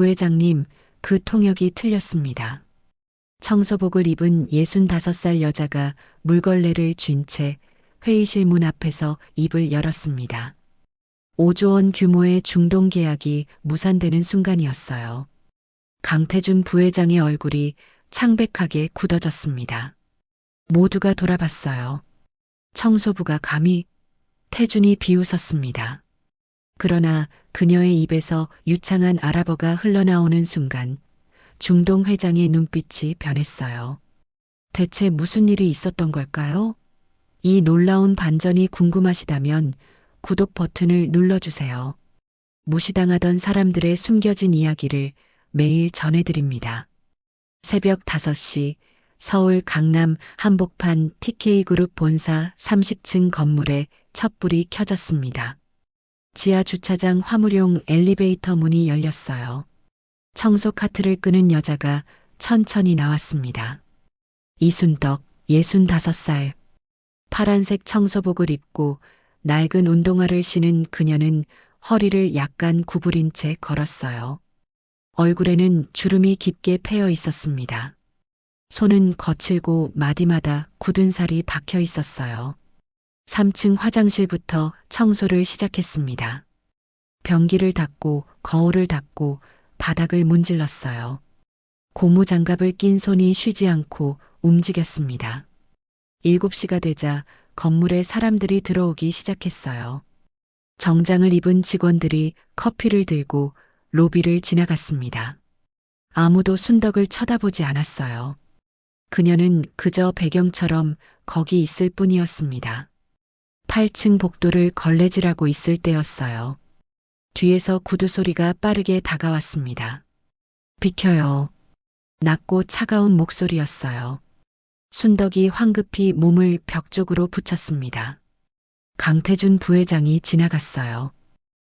부회장님, 그 통역이 틀렸습니다. 청소복을 입은 65살 여자가 물걸레를 쥔 채 회의실 문 앞에서 입을 열었습니다. 5조 원 규모의 중동 계약이 무산되는 순간이었어요. 강태준 부회장의 얼굴이 창백하게 굳어졌습니다. 모두가 돌아봤어요. 청소부가 감히 태준이 비웃었습니다. 그러나 그녀의 입에서 유창한 아랍어가 흘러나오는 순간 중동 회장의 눈빛이 변했어요. 대체 무슨 일이 있었던 걸까요? 이 놀라운 반전이 궁금하시다면 구독 버튼을 눌러주세요. 무시당하던 사람들의 숨겨진 이야기를 매일 전해드립니다. 새벽 5시 서울 강남 한복판 TK그룹 본사 30층 건물에 촛불이 켜졌습니다. 지하 주차장 화물용 엘리베이터 문이 열렸어요. 청소 카트를 끄는 여자가 천천히 나왔습니다. 이순덕, 65살. 파란색 청소복을 입고 낡은 운동화를 신은 그녀는 허리를 약간 구부린 채 걸었어요. 얼굴에는 주름이 깊게 패여 있었습니다. 손은 거칠고 마디마다 굳은 살이 박혀 있었어요. 3층 화장실부터 청소를 시작했습니다. 변기를 닫고 거울을 닫고 바닥을 문질렀어요. 고무 장갑을 낀 손이 쉬지 않고 움직였습니다. 7시가 되자 건물에 사람들이 들어오기 시작했어요. 정장을 입은 직원들이 커피를 들고 로비를 지나갔습니다. 아무도 순덕을 쳐다보지 않았어요. 그녀는 그저 배경처럼 거기 있을 뿐이었습니다. 8층 복도를 걸레질하고 있을 때였어요. 뒤에서 구두 소리가 빠르게 다가왔습니다. 비켜요. 낮고 차가운 목소리였어요. 순덕이 황급히 몸을 벽 쪽으로 붙였습니다. 강태준 부회장이 지나갔어요.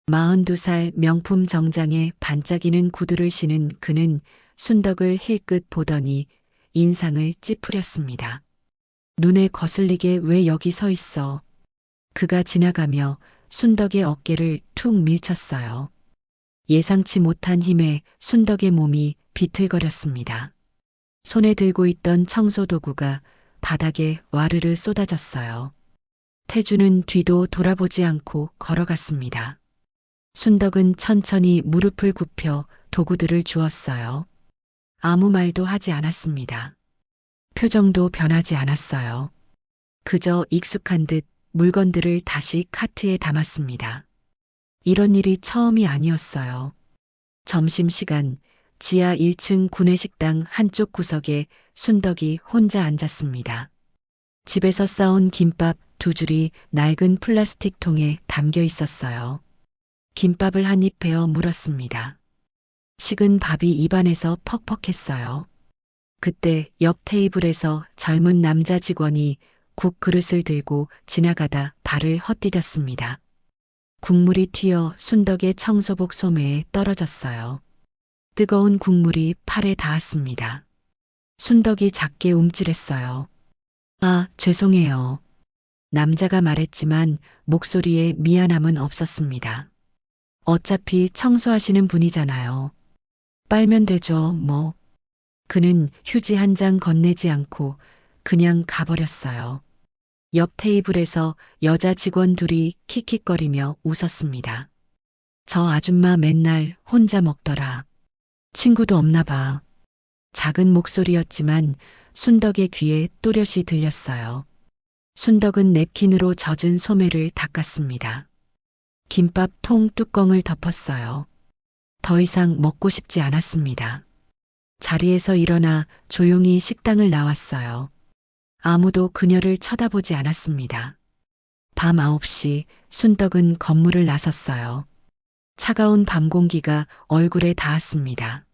42살 명품 정장에 반짝이는 구두를 신은 그는 순덕을 힐끗 보더니 인상을 찌푸렸습니다. 눈에 거슬리게 왜 여기 서 있어? 그가 지나가며 순덕의 어깨를 툭 밀쳤어요. 예상치 못한 힘에 순덕의 몸이 비틀거렸습니다. 손에 들고 있던 청소 도구가 바닥에 와르르 쏟아졌어요. 태주는 뒤도 돌아보지 않고 걸어갔습니다. 순덕은 천천히 무릎을 굽혀 도구들을 주었어요. 아무 말도 하지 않았습니다. 표정도 변하지 않았어요. 그저 익숙한 듯 물건들을 다시 카트에 담았습니다. 이런 일이 처음이 아니었어요. 점심시간 지하 1층 구내식당 한쪽 구석에 순덕이 혼자 앉았습니다. 집에서 싸온 김밥 두 줄이 낡은 플라스틱 통에 담겨 있었어요. 김밥을 한 입 베어 물었습니다. 식은 밥이 입안에서 퍽퍽했어요. 그때 옆 테이블에서 젊은 남자 직원이 국 그릇을 들고 지나가다 발을 헛디뎠습니다. 국물이 튀어 순덕의 청소복 소매에 떨어졌어요. 뜨거운 국물이 팔에 닿았습니다. 순덕이 작게 움찔했어요. 아, 죄송해요. 남자가 말했지만 목소리에 미안함은 없었습니다. 어차피 청소하시는 분이잖아요. 빨면 되죠, 뭐. 그는 휴지 한 장 건네지 않고 그냥 가버렸어요. 옆 테이블에서 여자 직원 둘이 킥킥거리며 웃었습니다. 저 아줌마 맨날 혼자 먹더라. 친구도 없나 봐. 작은 목소리였지만 순덕의 귀에 또렷이 들렸어요. 순덕은 냅킨으로 젖은 소매를 닦았습니다. 김밥 통 뚜껑을 덮었어요. 더 이상 먹고 싶지 않았습니다. 자리에서 일어나 조용히 식당을 나왔어요. 아무도 그녀를 쳐다보지 않았습니다. 밤 9시 순덕은 건물을 나섰어요. 차가운 밤 공기가 얼굴에 닿았습니다.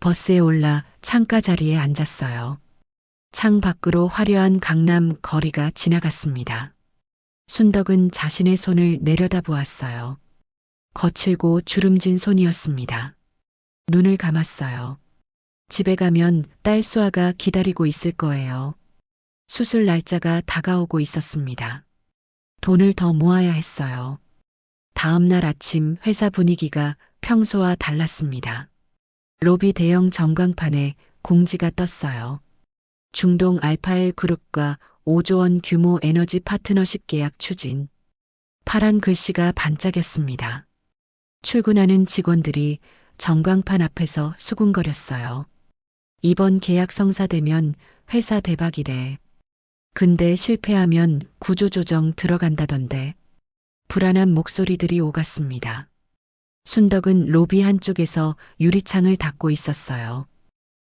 버스에 올라 창가 자리에 앉았어요. 창 밖으로 화려한 강남 거리가 지나갔습니다. 순덕은 자신의 손을 내려다 보았어요. 거칠고 주름진 손이었습니다. 눈을 감았어요. 집에 가면 딸 수아가 기다리고 있을 거예요. 수술 날짜가 다가오고 있었습니다. 돈을 더 모아야 했어요. 다음 날 아침 회사 분위기가 평소와 달랐습니다. 로비 대형 전광판에 공지가 떴어요. 중동 알파엘 그룹과 5조 원 규모 에너지 파트너십 계약 추진. 파란 글씨가 반짝였습니다. 출근하는 직원들이 전광판 앞에서 수군거렸어요. 이번 계약 성사되면 회사 대박이래. 근데 실패하면 구조조정 들어간다던데. 불안한 목소리들이 오갔습니다. 순덕은 로비 한쪽에서 유리창을 닫고 있었어요.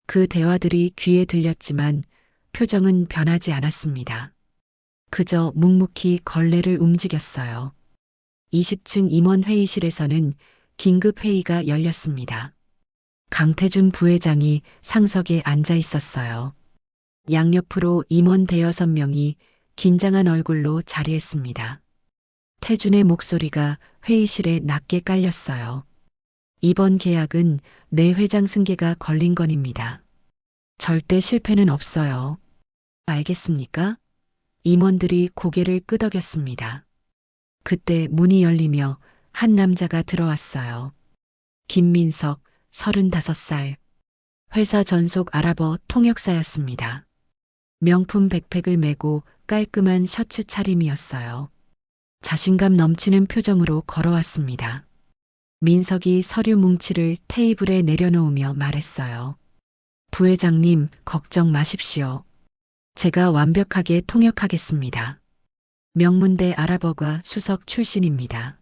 그 대화들이 귀에 들렸지만 표정은 변하지 않았습니다. 그저 묵묵히 걸레를 움직였어요. 20층 임원 회의실에서는 긴급 회의가 열렸습니다. 강태준 부회장이 상석에 앉아 있었어요. 양옆으로 임원 대여섯 명이 긴장한 얼굴로 자리했습니다. 태준의 목소리가 회의실에 낮게 깔렸어요. 이번 계약은 내 회장 승계가 걸린 건입니다. 절대 실패는 없어요. 알겠습니까? 임원들이 고개를 끄덕였습니다. 그때 문이 열리며 한 남자가 들어왔어요. 김민석, 35살. 회사 전속 아랍어 통역사였습니다. 명품 백팩을 메고 깔끔한 셔츠 차림이었어요. 자신감 넘치는 표정으로 걸어왔습니다. 민석이 서류 뭉치를 테이블에 내려놓으며 말했어요. 부회장님, 걱정 마십시오. 제가 완벽하게 통역하겠습니다. 명문대 아랍어과 수석 출신입니다.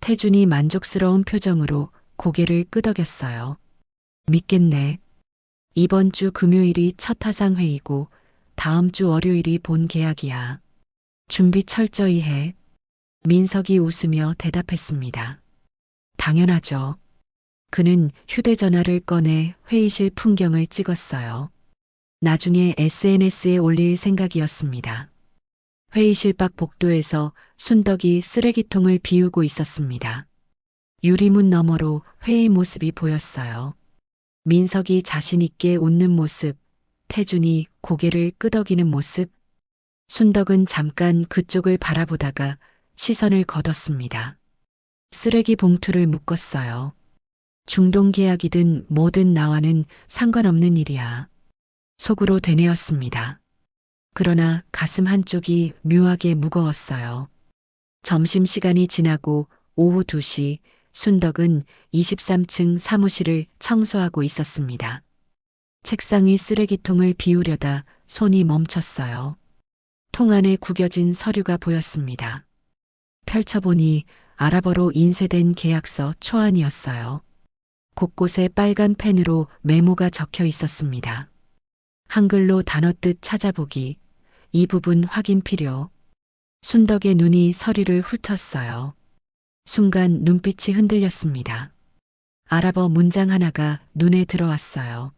태준이 만족스러운 표정으로 고개를 끄덕였어요. 믿겠네. 이번 주 금요일이 첫 화상 회의고 다음 주 월요일이 본 계약이야. 준비 철저히 해. 민석이 웃으며 대답했습니다. 당연하죠. 그는 휴대전화를 꺼내 회의실 풍경을 찍었어요. 나중에 SNS에 올릴 생각이었습니다. 회의실 밖 복도에서 순덕이 쓰레기통을 비우고 있었습니다. 유리문 너머로 회의 모습이 보였어요. 민석이 자신있게 웃는 모습, 태준이 고개를 끄덕이는 모습, 순덕은 잠깐 그쪽을 바라보다가 시선을 거뒀습니다. 쓰레기 봉투를 묶었어요. 중동 계약이든 뭐든 나와는 상관없는 일이야. 속으로 되뇌었습니다. 그러나 가슴 한쪽이 묘하게 무거웠어요. 점심시간이 지나고 오후 2시 순덕은 23층 사무실을 청소하고 있었습니다. 책상 위 쓰레기통을 비우려다 손이 멈췄어요. 통 안에 구겨진 서류가 보였습니다. 펼쳐보니 아랍어로 인쇄된 계약서 초안이었어요. 곳곳에 빨간 펜으로 메모가 적혀 있었습니다. 한글로 단어 뜻 찾아보기, 이 부분 확인 필요. 순덕의 눈이 서류를 훑었어요. 순간 눈빛이 흔들렸습니다. 아랍어 문장 하나가 눈에 들어왔어요.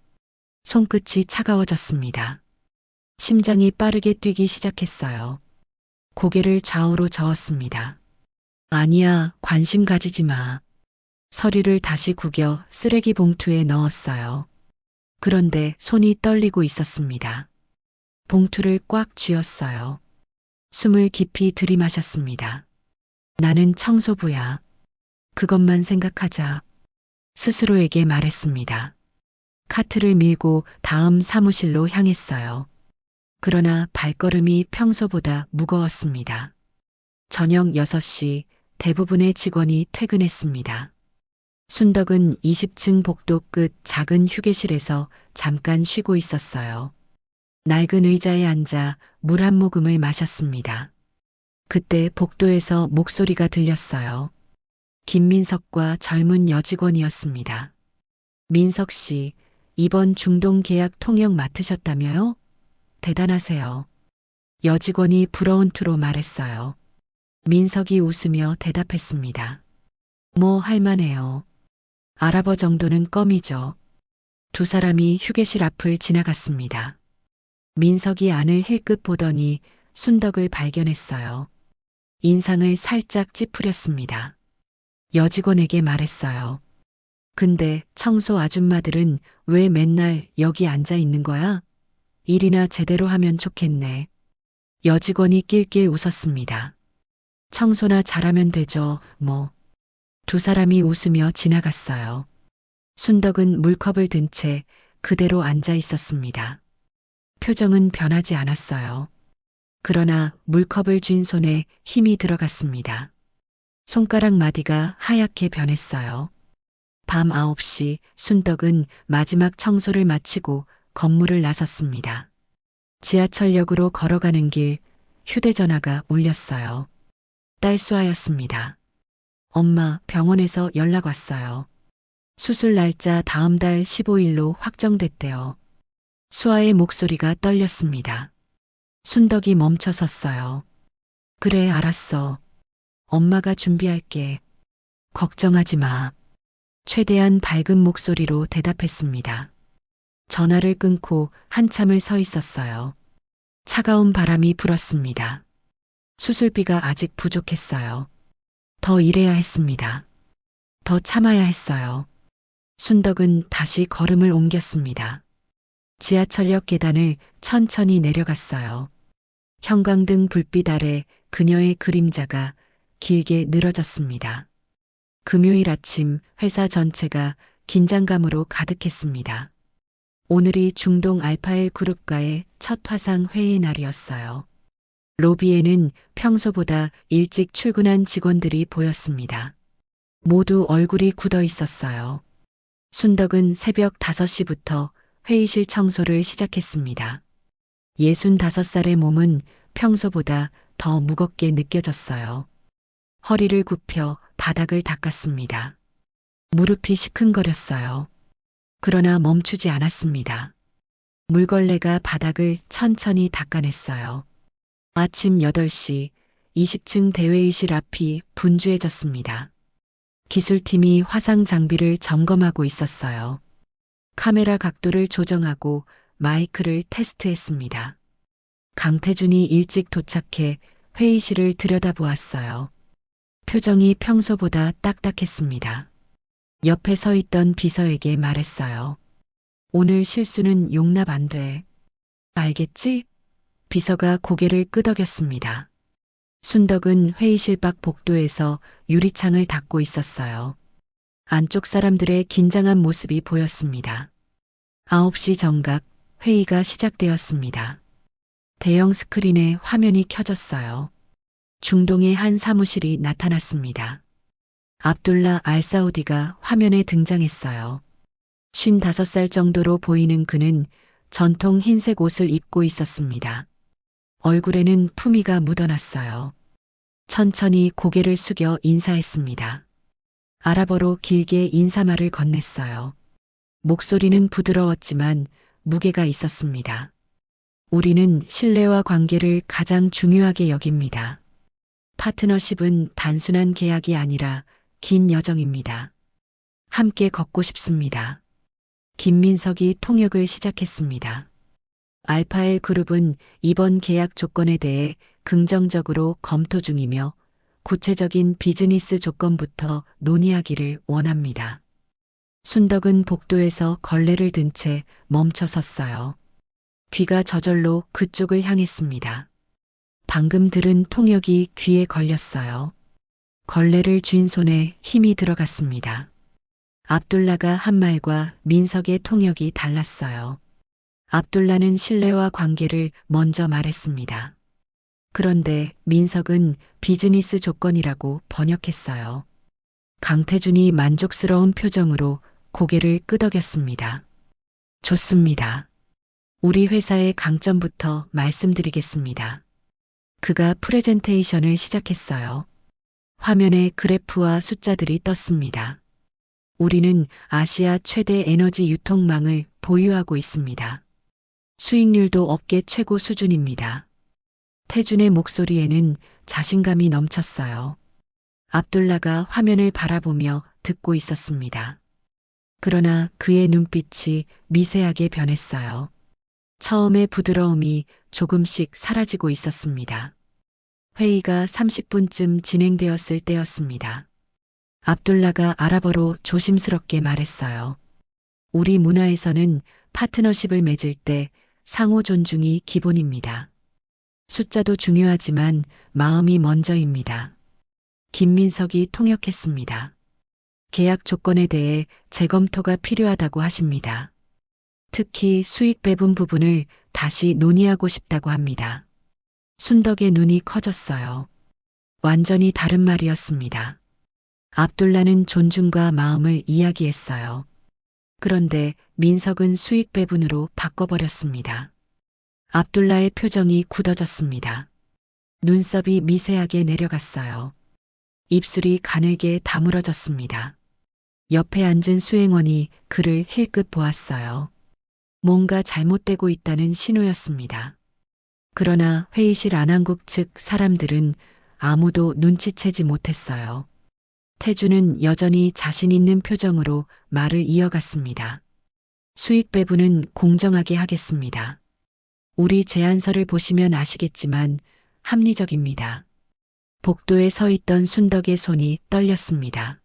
손끝이 차가워졌습니다. 심장이 빠르게 뛰기 시작했어요. 고개를 좌우로 저었습니다. 아니야, 관심 가지지 마. 서류를 다시 구겨 쓰레기 봉투에 넣었어요. 그런데 손이 떨리고 있었습니다. 봉투를 꽉 쥐었어요. 숨을 깊이 들이마셨습니다. 나는 청소부야. 그것만 생각하자. 스스로에게 말했습니다. 카트를 밀고 다음 사무실로 향했어요. 그러나 발걸음이 평소보다 무거웠습니다. 저녁 6시 대부분의 직원이 퇴근했습니다. 순덕은 20층 복도 끝 작은 휴게실에서 잠깐 쉬고 있었어요. 낡은 의자에 앉아 물 한 모금을 마셨습니다. 그때 복도에서 목소리가 들렸어요. 김민석과 젊은 여직원이었습니다. 민석 씨, 이번 중동 계약 통역 맡으셨다며요? 대단하세요. 여직원이 부러운 투로 말했어요. 민석이 웃으며 대답했습니다. 뭐 할만해요. 아랍어 정도는 껌이죠. 두 사람이 휴게실 앞을 지나갔습니다. 민석이 안을 힐끗 보더니 순덕을 발견했어요. 인상을 살짝 찌푸렸습니다. 여직원에게 말했어요. 근데 청소 아줌마들은 왜 맨날 여기 앉아 있는 거야? 일이나 제대로 하면 좋겠네. 여직원이 낄낄 웃었습니다. 청소나 잘하면 되죠, 뭐. 두 사람이 웃으며 지나갔어요. 순덕은 물컵을 든 채 그대로 앉아 있었습니다. 표정은 변하지 않았어요. 그러나 물컵을 쥔 손에 힘이 들어갔습니다. 손가락 마디가 하얗게 변했어요. 밤 9시 순덕은 마지막 청소를 마치고 건물을 나섰습니다. 지하철역으로 걸어가는 길 휴대전화가 울렸어요. 딸 수아였습니다. 엄마 병원에서 연락 왔어요. 수술 날짜 다음 달 15일로 확정됐대요. 수아의 목소리가 떨렸습니다. 순덕이 멈춰 섰어요. 그래, 알았어. 엄마가 준비할게. 걱정하지 마. 최대한 밝은 목소리로 대답했습니다. 전화를 끊고 한참을 서 있었어요. 차가운 바람이 불었습니다. 수술비가 아직 부족했어요. 더 일해야 했습니다. 더 참아야 했어요. 순덕은 다시 걸음을 옮겼습니다. 지하철역 계단을 천천히 내려갔어요. 형광등 불빛 아래 그녀의 그림자가 길게 늘어졌습니다. 금요일 아침 회사 전체가 긴장감으로 가득했습니다. 오늘이 중동 알파엘 그룹과의 첫 화상 회의 날이었어요. 로비에는 평소보다 일찍 출근한 직원들이 보였습니다. 모두 얼굴이 굳어 있었어요. 순덕은 새벽 5시부터 회의실 청소를 시작했습니다. 65살의 몸은 평소보다 더 무겁게 느껴졌어요. 허리를 굽혀 바닥을 닦았습니다. 무릎이 시큰거렸어요. 그러나 멈추지 않았습니다. 물걸레가 바닥을 천천히 닦아냈어요. 아침 8시 20층 대회의실 앞이 분주해졌습니다. 기술팀이 화상 장비를 점검하고 있었어요. 카메라 각도를 조정하고 마이크를 테스트했습니다. 강태준이 일찍 도착해 회의실을 들여다보았어요. 표정이 평소보다 딱딱했습니다. 옆에 서 있던 비서에게 말했어요. 오늘 실수는 용납 안 돼. 알겠지? 비서가 고개를 끄덕였습니다. 순덕은 회의실 밖 복도에서 유리창을 닫고 있었어요. 안쪽 사람들의 긴장한 모습이 보였습니다. 9시 정각 회의가 시작되었습니다. 대형 스크린에 화면이 켜졌어요. 중동의 한 사무실이 나타났습니다. 압둘라 알사우디가 화면에 등장했어요. 55살 정도로 보이는 그는 전통 흰색 옷을 입고 있었습니다. 얼굴에는 품위가 묻어났어요. 천천히 고개를 숙여 인사했습니다. 아랍어로 길게 인사말을 건넸어요. 목소리는 부드러웠지만 무게가 있었습니다. 우리는 신뢰와 관계를 가장 중요하게 여깁니다. 파트너십은 단순한 계약이 아니라 긴 여정입니다. 함께 걷고 싶습니다. 김민석이 통역을 시작했습니다. 알파엘 그룹은 이번 계약 조건에 대해 긍정적으로 검토 중이며 구체적인 비즈니스 조건부터 논의하기를 원합니다. 순덕은 복도에서 걸레를 든 채 멈춰 섰어요. 귀가 저절로 그쪽을 향했습니다. 방금 들은 통역이 귀에 걸렸어요. 걸레를 쥔 손에 힘이 들어갔습니다. 압둘라가 한 말과 민석의 통역이 달랐어요. 압둘라는 신뢰와 관계를 먼저 말했습니다. 그런데 민석은 비즈니스 조건이라고 번역했어요. 강태준이 만족스러운 표정으로 고개를 끄덕였습니다. 좋습니다. 우리 회사의 강점부터 말씀드리겠습니다. 그가 프레젠테이션을 시작했어요. 화면에 그래프와 숫자들이 떴습니다. 우리는 아시아 최대 에너지 유통망을 보유하고 있습니다. 수익률도 업계 최고 수준입니다. 태준의 목소리에는 자신감이 넘쳤어요. 압둘라가 화면을 바라보며 듣고 있었습니다. 그러나 그의 눈빛이 미세하게 변했어요. 처음의 부드러움이 조금씩 사라지고 있었습니다. 회의가 30분쯤 진행되었을 때였습니다. 압둘라가 아랍어로 조심스럽게 말했어요. 우리 문화에서는 파트너십을 맺을 때 상호 존중이 기본입니다. 숫자도 중요하지만 마음이 먼저입니다. 김민석이 통역했습니다. 계약 조건에 대해 재검토가 필요하다고 하십니다. 특히 수익 배분 부분을 다시 논의하고 싶다고 합니다. 순덕의 눈이 커졌어요. 완전히 다른 말이었습니다. 압둘라는 존중과 마음을 이야기했어요. 그런데 민석은 수익 배분으로 바꿔버렸습니다. 압둘라의 표정이 굳어졌습니다. 눈썹이 미세하게 내려갔어요. 입술이 가늘게 다물어졌습니다. 옆에 앉은 수행원이 그를 힐끗 보았어요. 뭔가 잘못되고 있다는 신호였습니다. 그러나 회의실 안한국 측 사람들은 아무도 눈치채지 못했어요. 태주는 여전히 자신 있는 표정으로 말을 이어갔습니다. 수익 배분은 공정하게 하겠습니다. 우리 제안서를 보시면 아시겠지만 합리적입니다. 복도에 서 있던 순덕의 손이 떨렸습니다.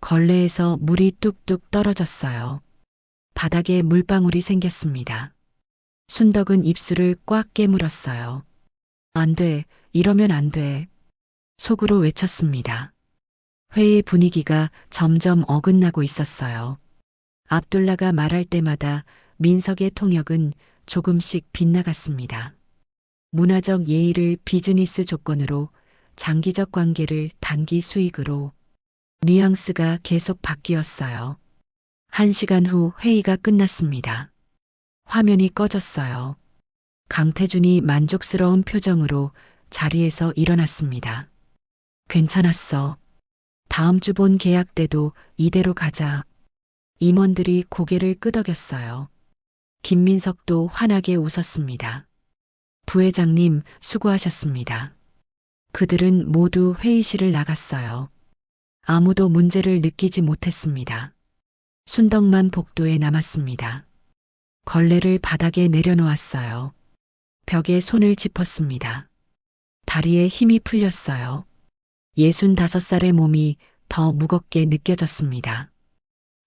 걸레에서 물이 뚝뚝 떨어졌어요. 바닥에 물방울이 생겼습니다. 순덕은 입술을 꽉 깨물었어요. 안 돼, 이러면 안 돼. 속으로 외쳤습니다. 회의 분위기가 점점 어긋나고 있었어요. 압둘라가 말할 때마다 민석의 통역은 조금씩 빗나갔습니다. 문화적 예의를 비즈니스 조건으로 장기적 관계를 단기 수익으로 뉘앙스가 계속 바뀌었어요. 한 시간 후 회의가 끝났습니다. 화면이 꺼졌어요. 강태준이 만족스러운 표정으로 자리에서 일어났습니다. 괜찮았어. 다음 주 본 계약 때도 이대로 가자. 임원들이 고개를 끄덕였어요. 김민석도 환하게 웃었습니다. 부회장님, 수고하셨습니다. 그들은 모두 회의실을 나갔어요. 아무도 문제를 느끼지 못했습니다. 순덕만 복도에 남았습니다. 걸레를 바닥에 내려놓았어요. 벽에 손을 짚었습니다. 다리에 힘이 풀렸어요. 예순 다섯 살의 몸이 더 무겁게 느껴졌습니다.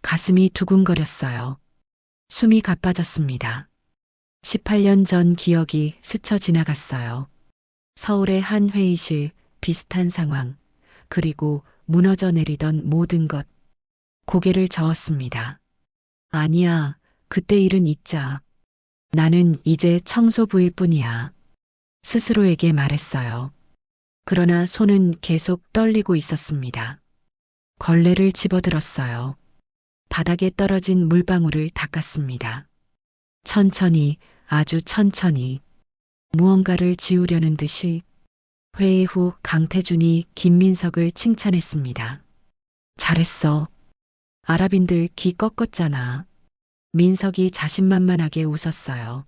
가슴이 두근거렸어요. 숨이 가빠졌습니다. 18년 전 기억이 스쳐 지나갔어요. 서울의 한 회의실, 비슷한 상황, 그리고 무너져 내리던 모든 것. 고개를 저었습니다. 아니야, 그때 일은 잊자. 나는 이제 청소부일 뿐이야. 스스로에게 말했어요. 그러나 손은 계속 떨리고 있었습니다. 걸레를 집어들었어요. 바닥에 떨어진 물방울을 닦았습니다. 천천히, 아주 천천히, 무언가를 지우려는 듯이 회의 후 강태준이 김민석을 칭찬했습니다. 잘했어. 아랍인들 기 꺾었잖아. 민석이 자신만만하게 웃었어요.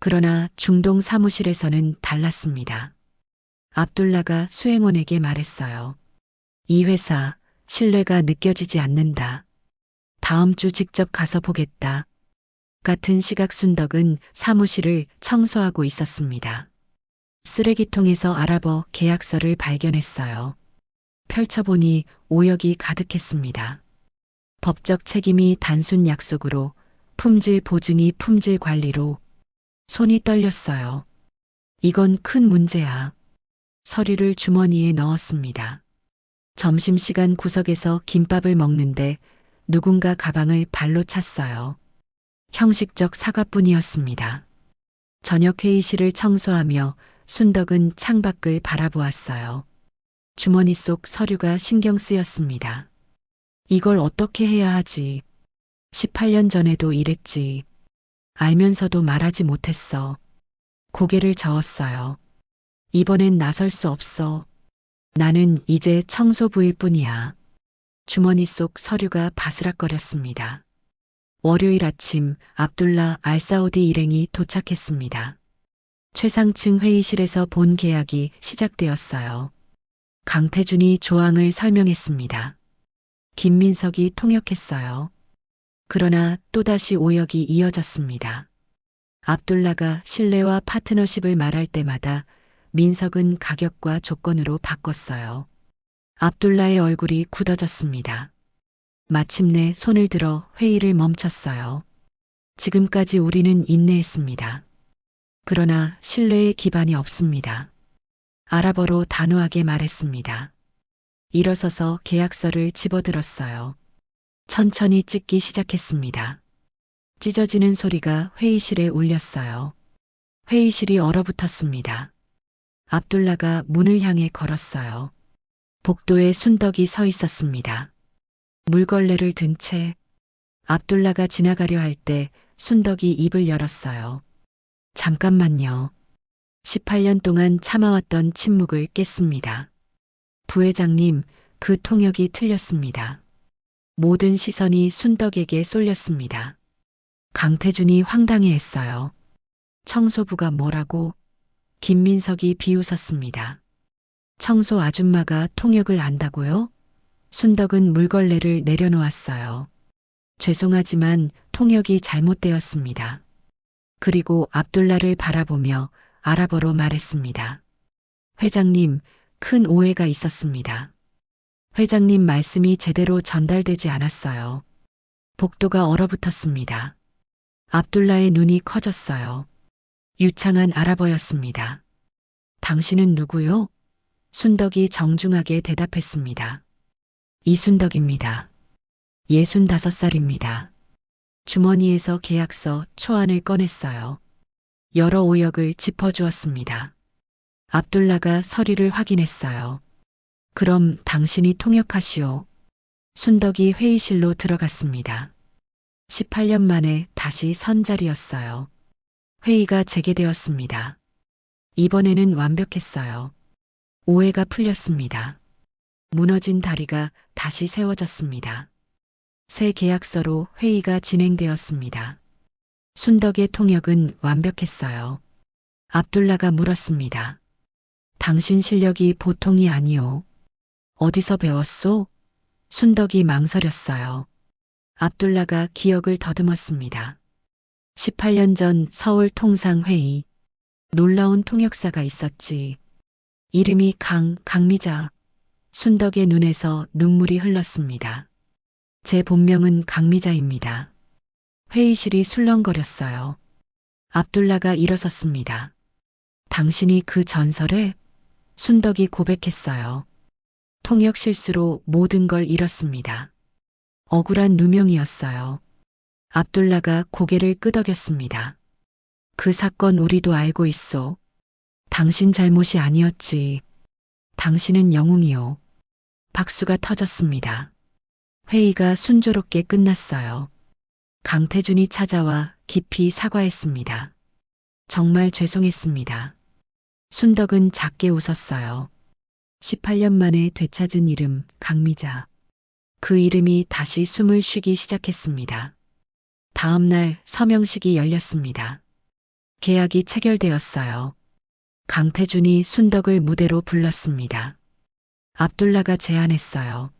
그러나 중동 사무실에서는 달랐습니다. 압둘라가 수행원에게 말했어요. 이 회사 신뢰가 느껴지지 않는다. 다음 주 직접 가서 보겠다. 같은 시각 순덕은 사무실을 청소하고 있었습니다. 쓰레기통에서 알아버 계약서를 발견했어요. 펼쳐보니 오역이 가득했습니다. 법적 책임이 단순 약속으로 품질 보증이 품질 관리로 손이 떨렸어요. 이건 큰 문제야. 서류를 주머니에 넣었습니다. 점심시간 구석에서 김밥을 먹는데 누군가 가방을 발로 찼어요. 형식적 사과뿐이었습니다. 저녁 회의실을 청소하며 순덕은 창밖을 바라보았어요. 주머니 속 서류가 신경 쓰였습니다. 이걸 어떻게 해야 하지? 18년 전에도 이랬지. 알면서도 말하지 못했어. 고개를 저었어요. 이번엔 나설 수 없어. 나는 이제 청소부일 뿐이야. 주머니 속 서류가 바스락거렸습니다. 월요일 아침 압둘라 알사우디 일행이 도착했습니다. 최상층 회의실에서 본 계약이 시작되었어요. 강태준이 조항을 설명했습니다. 김민석이 통역했어요. 그러나 또다시 오역이 이어졌습니다. 압둘라가 신뢰와 파트너십을 말할 때마다 민석은 가격과 조건으로 바꿨어요. 압둘라의 얼굴이 굳어졌습니다. 마침내 손을 들어 회의를 멈췄어요. 지금까지 우리는 인내했습니다. 그러나 신뢰의 기반이 없습니다. 아랍어로 단호하게 말했습니다. 일어서서 계약서를 집어들었어요. 천천히 찢기 시작했습니다. 찢어지는 소리가 회의실에 울렸어요. 회의실이 얼어붙었습니다. 압둘라가 문을 향해 걸었어요. 복도에 순덕이 서 있었습니다. 물걸레를 든 채 압둘라가 지나가려 할 때 순덕이 입을 열었어요. 잠깐만요. 18년 동안 참아왔던 침묵을 깼습니다. 부회장님, 그 통역이 틀렸습니다. 모든 시선이 순덕에게 쏠렸습니다. 강태준이 황당해했어요. 청소부가 뭐라고? 김민석이 비웃었습니다. 청소 아줌마가 통역을 안다고요? 순덕은 물걸레를 내려놓았어요. 죄송하지만 통역이 잘못되었습니다. 그리고 압둘라를 바라보며 아랍어로 말했습니다. 회장님, 큰 오해가 있었습니다. 회장님 말씀이 제대로 전달되지 않았어요. 복도가 얼어붙었습니다. 압둘라의 눈이 커졌어요. 유창한 아랍어였습니다. 당신은 누구요? 순덕이 정중하게 대답했습니다. 이순덕입니다. 예순다섯 살입니다. 주머니에서 계약서 초안을 꺼냈어요. 여러 오역을 짚어주었습니다. 압둘라가 서류를 확인했어요. 그럼 당신이 통역하시오. 순덕이 회의실로 들어갔습니다. 18년 만에 다시 선 자리였어요. 회의가 재개되었습니다. 이번에는 완벽했어요. 오해가 풀렸습니다. 무너진 다리가 다시 세워졌습니다. 새 계약서로 회의가 진행되었습니다. 순덕의 통역은 완벽했어요. 압둘라가 물었습니다. 당신 실력이 보통이 아니오. 어디서 배웠소? 순덕이 망설였어요. 압둘라가 기억을 더듬었습니다. 18년 전 서울 통상회의. 놀라운 통역사가 있었지. 이름이 강, 강미자. 순덕의 눈에서 눈물이 흘렀습니다. 제 본명은 강미자입니다. 회의실이 술렁거렸어요. 압둘라가 일어섰습니다. 당신이 그 전설에 순덕이 고백했어요. 통역 실수로 모든 걸 잃었습니다. 억울한 누명이었어요. 압둘라가 고개를 끄덕였습니다. 그 사건 우리도 알고 있어. 당신 잘못이 아니었지. 당신은 영웅이요. 박수가 터졌습니다. 회의가 순조롭게 끝났어요. 강태준이 찾아와 깊이 사과했습니다. 정말 죄송했습니다. 순덕은 작게 웃었어요. 18년 만에 되찾은 이름 강미자. 그 이름이 다시 숨을 쉬기 시작했습니다. 다음 날 서명식이 열렸습니다. 계약이 체결되었어요. 강태준이 순덕을 무대로 불렀습니다. 압둘라가 제안했어요.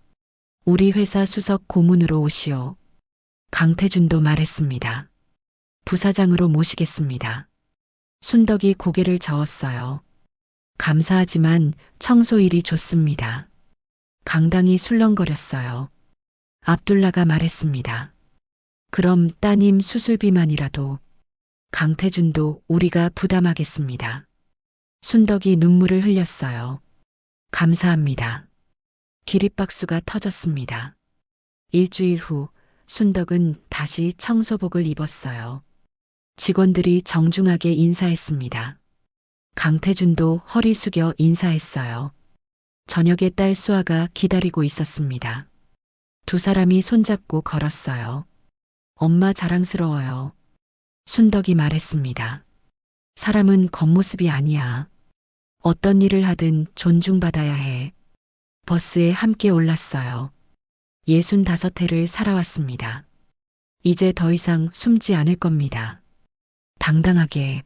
우리 회사 수석 고문으로 오시오. 강태준도 말했습니다. 부사장으로 모시겠습니다. 순덕이 고개를 저었어요. 감사하지만 청소일이 좋습니다. 강당이 술렁거렸어요. 압둘라가 말했습니다. 그럼 따님 수술비만이라도 강태준도 우리가 부담하겠습니다. 순덕이 눈물을 흘렸어요. 감사합니다. 기립박수가 터졌습니다. 일주일 후 순덕은 다시 청소복을 입었어요. 직원들이 정중하게 인사했습니다. 강태준도 허리 숙여 인사했어요. 저녁에 딸 수아가 기다리고 있었습니다. 두 사람이 손잡고 걸었어요. 엄마 자랑스러워요. 순덕이 말했습니다. 사람은 겉모습이 아니야. 어떤 일을 하든 존중받아야 해. 버스에 함께 올랐어요. 예순 다섯 해를 살아왔습니다. 이제 더 이상 숨지 않을 겁니다. 당당하게